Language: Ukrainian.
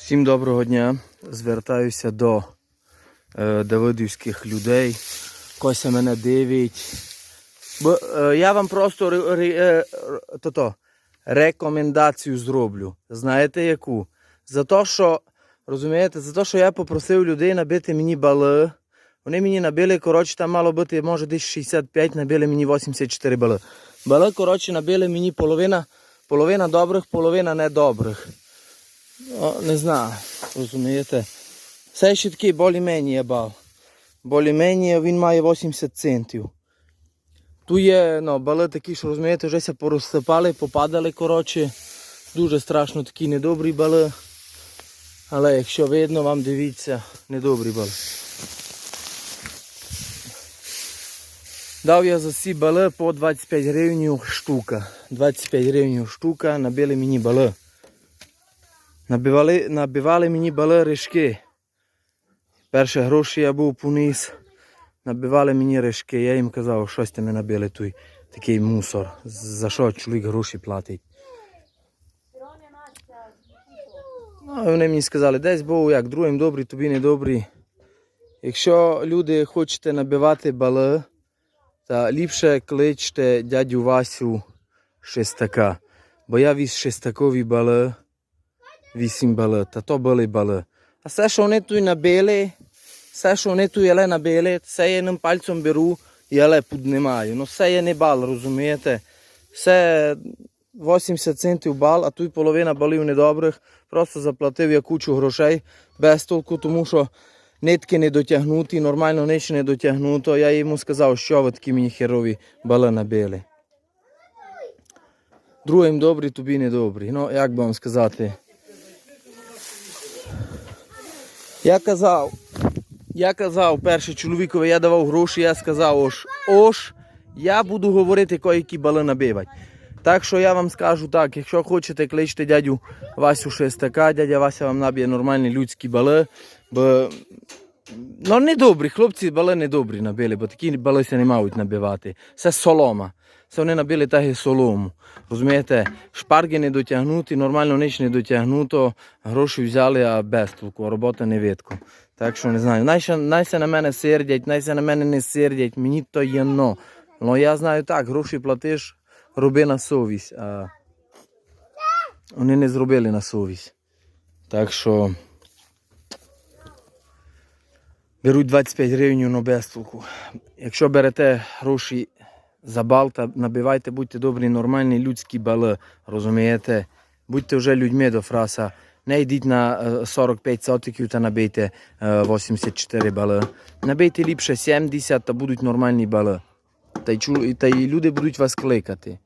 Всім доброго дня. Звертаюся до е, давидівських людей. Кося мене дивить. Бо, е, я вам просто ре, ре, е, то-то, рекомендацію зроблю. Знаєте яку? За те, що, розумієте, за те, що я попросив людей набити мені бали. Вони мені набили, коротше, там мало бути, може десь 65, набили мені 84 бали. Бали, коротше, набили мені половина, половина добрих, половина недобрих. О, не знаю, розумієте. Це ще такий болі-мені бал. Болі-мені він має 80 центів. Тут є ну, бали такі, що розумієте, вже ся порозсипали, попадали, коротше. Дуже страшно такі недобрі бали. Але якщо видно, вам дивіться, недобрі бали. Дав я за ці бали по 25 гривень штука. 25 гривень штука, набили мені бали. Набивали, набивали мені бали рижки. Перші гроші я був поніс. Набивали мені рижки. Я їм казав, щось ти ми набили той такий мусор. За що чоловік гроші платить. Ну, вони мені сказали, десь був як другим добрий, тобі не добрий. Якщо люди хочете набивати бали, то ліпше кличте дядю Васю Шестака. Бо я віз шестакові бали. Вісім бали, та то були бали. А все, що вони тут набили, все, що вони тут але набили, все я ним пальцем беру і але піднімаю. Ну все є не бал, розумієте? Все 80 центів бал, а тут половина балів недобрих. Просто заплатив я кучу грошей без толку, тому що нитки не дотягнуті, нормально ніч не дотягнуто. Я йому сказав, що ви такі мені херові бали набили. Другим добрі, тобі не добрі. Ну, як би вам сказати. Я казав, я казав перше чоловікові, я давав гроші, я сказав, ось, ось, я буду говорити, які бали набивати. Так що я вам скажу так, якщо хочете, кличте дядю Васю Шестака, дядя Вася вам наб'є нормальні людські бали, бо ну, не добрі, хлопці бали не добрі набили, бо такі балися не мають набивати. Це солома. Це вони набили так солому. Розумієте, шпарги не дотягнуті, нормально ніч не дотягнуто, гроші взяли, а без толку, а робота не видко. Так що не знаю. Найся, найся на мене сердять, найся на мене не сердять, мені то єно. Ну я знаю так, гроші платиш, роби на совість. А вони не зробили на совість. Так що беруть 25 гривень на без толку. Якщо берете гроші за бал та набивайте, будьте добрі, нормальні людські бали, розумієте? Будьте вже людьми до фраса. Не йдіть на е, 45 сотиків та набийте е, 84 бали. Набийте ліпше 70 та будуть нормальні бали. Та й люди будуть вас кликати.